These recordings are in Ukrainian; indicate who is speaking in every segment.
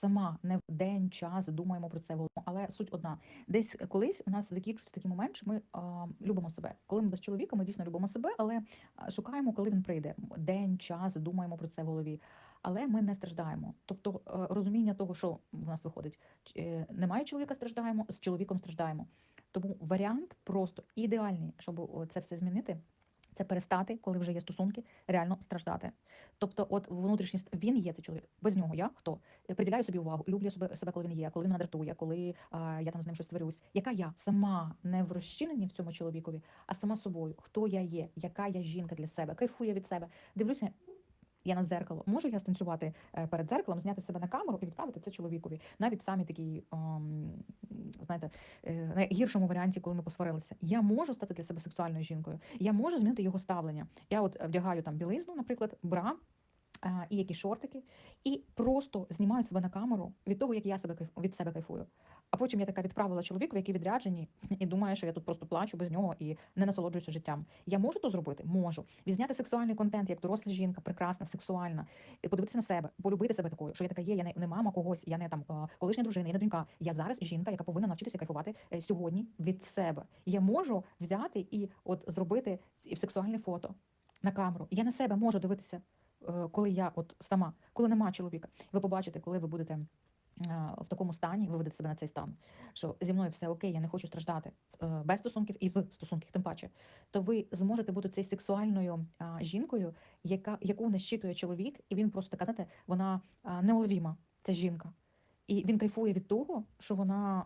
Speaker 1: сама не в день, час думаємо про це голову. Але суть одна: десь колись у нас закінчується такий момент, що ми а, любимо себе. Коли ми без чоловіка, ми дійсно любимо себе, але шукаємо, коли він прийде. День, час, думаємо про це в голові. Але ми не страждаємо. Тобто е, розуміння того, що в нас виходить, е, немає чоловіка, страждаємо, з чоловіком страждаємо. Тому варіант просто ідеальний, щоб це все змінити. Це перестати, коли вже є стосунки, реально страждати. Тобто, от внутрішній ст- він є цей чоловік. Без нього я хто? Приділяю собі увагу, люблю себе, себе, коли він є, коли він мене дратує, коли а, я там з ним щось створюсь. Яка я сама не в розчиненні в цьому чоловікові, а сама собою. Хто я є, яка я жінка для себе, кайфую від себе. Дивлюся. Я на зеркало. Можу я станцювати е, перед дзеркалом, зняти себе на камеру і відправити це чоловікові. Навіть самі такі, ем, знаєте, е, найгіршому варіанті, коли ми посварилися. Я можу стати для себе сексуальною жінкою. Я можу змінити його ставлення. Я от вдягаю там білизну, наприклад, бра. Е, І якісь шортики, і просто знімаю себе на камеру від того, як я себе від себе кайфую. А потім я така відправила чоловіку, який відряджені, і думає, що я тут просто плачу без нього і не насолоджуюся життям. Я можу то зробити? Можу. Відзняти сексуальний контент як доросла жінка, прекрасна, сексуальна, подивитися на себе, полюбити себе такою, що я така є, я не, не мама когось, я не там е, колишня дружина, я не донька. Я зараз жінка, яка повинна навчитися кайфувати е, сьогодні від себе. Я можу взяти і от зробити сексуальне фото на камеру. Я на себе можу дивитися, коли я от сама, коли нема чоловіка. Ви побачите, коли ви будете. е, В такому стані ви ведете себе на цей стан, що зі мною все окей, я не хочу страждати е, без стосунків і в стосунках, тим паче, то ви зможете бути цією сексуальною жінкою, яка яку не щитує чоловік, і він просто така, знаєте, вона неуловіма, ця жінка. І він кайфує від того, що вона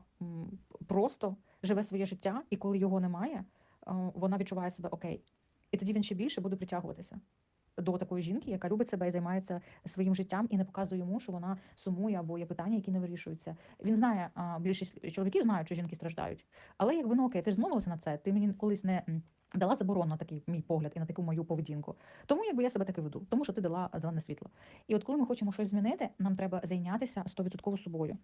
Speaker 1: просто живе своє життя, і коли його немає, е, вона відчуває себе окей. І тоді він ще більше буде притягуватися до такої жінки, яка любить себе і займається своїм життям, і не показує йому, що вона сумує або є питання, які не вирішуються. Він знає, більшість чоловіків знають, що жінки страждають. Але якби ну окей, ти ж змовилася на це, ти мені колись не. Дала заборону на такий мій погляд і на таку мою поведінку. Тому якби я себе таки веду, тому що ти дала зелене світло. І от коли ми хочемо щось змінити, нам треба зайнятися 100% собою.